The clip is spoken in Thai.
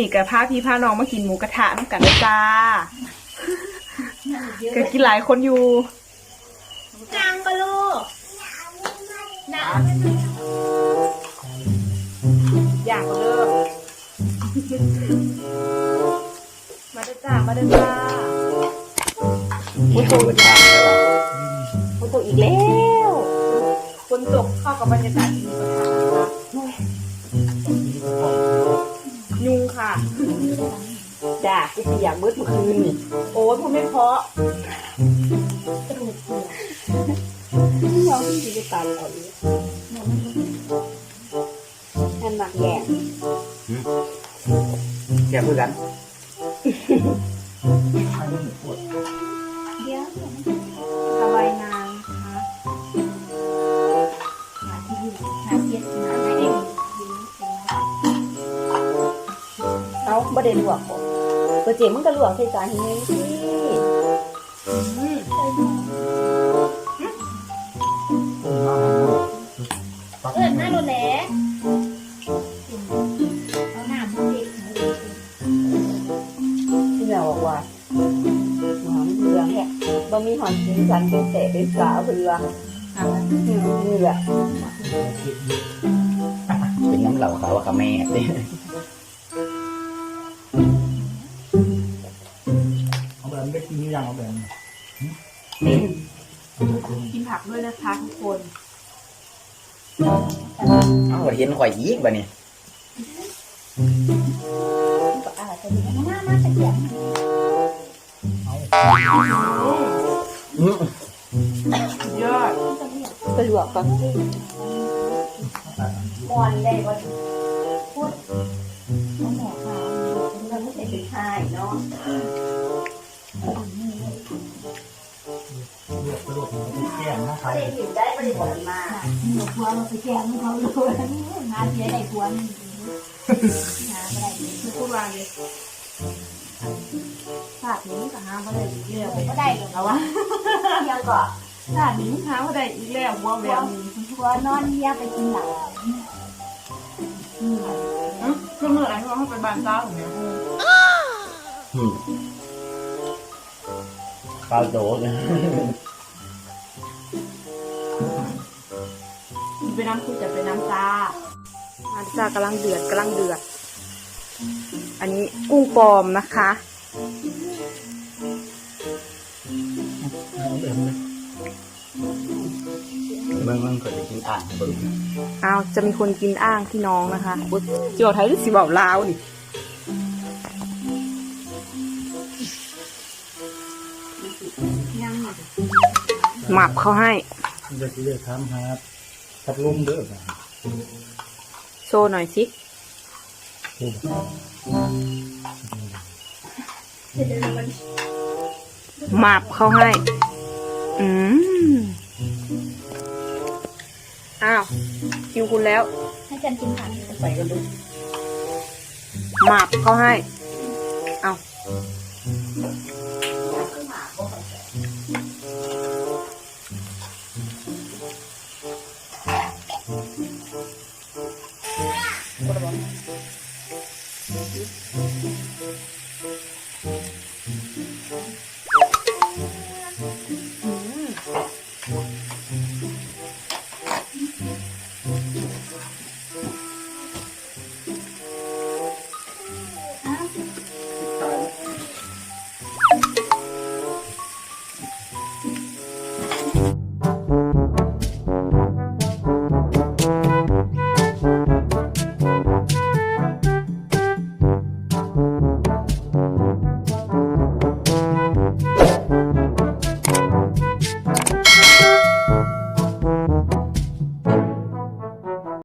นี่กับพาพี่พาน้องมากินหมูกระทะน้ำกันนะจ้าก็กินหลายคนอยู่นางก็ลูกนางอยากเลิกมาเด้อจ้ามาเด้อจ้ามีคนประทานแล้วเหรอฝนตกอีกแล้วฝนตกเข้ากับบรรยากาศหมูกระท จ้ากูเปียกมืดเมื่อคืนนี่โอ้ยพูดไม่เพราะเราที่จะตัดเอาอีกนั่นหมักแย่แกพูดกันเดี๋ยวสบายนางนะคะหาที่อยู่หาเย็ดหา บ่ได้ลวกบ่ตัวเจมึงก็ลวกใส่จานให้นี่สิอืมเอิดมาโดนแหละเอาหน้ามาเด็กที่เราบอกว่าหอมเรืองแค่บ่มีหอมสีสันเป็นแต่เป็นสาวเรืออะนี่แหละเป็นน้ำเหล่าเขาวกับแม่สิ เอาแบบได้กินหรือยังเอาแบบกินผักด้วยนะคะทุกคนเอาเห็นข่อยยีกบ่เนี่ยก็อะไรจะดีหน้ามาตะเกียบอื้อยอดไปลวกก่อนมอนได้บ่พูดน้องหมอค่ะ เราไม่ใช่เป็นายเนาะเลือกกระโดดมันแก้มนะครัไม่บได้กินได้ไม่ได้บอกมาหนูกลัวเราไปแกงเขาเลยงานเสียได้กวนงานอะไรทุกคนวาเลยศาสตร์นี้กับห้ามเขาได้อีกแล้วก็ได้หรอกแล้ววะเที่ยวก่อนศาสตร์นี้ห้ามเขาได้อีกแล้วว่าแบบนี้กลัวนอนเยียไปกินหลังอืมเพื่อนเมื่อไหร่ที่ว่าเขาไปบ้านเจ้าของเนี่ย ปล่าโดดไปน้ำคุยจะไปน้ำจ้าน้ำจ้ากำลังเดือดกำลังเดือด อันนี้กุ้งปลอมนะคะเอาแบบนี้เมื่อมันก็จะกินอ่างเบิ่งอ้าวจะมีคนกินอ้างที่น้องนะคะอุ๊ยเจียวไทยหรือสีเบาลาวนี่ หมับเขาให้มันจะเลือกทำครับพัดลมเด้อครับโชว์หน่อยสิโอ้โหหมับเขาให้ อืมอ้าวคิวคุณแล้ว ให้ฉันกินผักใส่กันดูหมับเขาให้ เอา પડવાનું.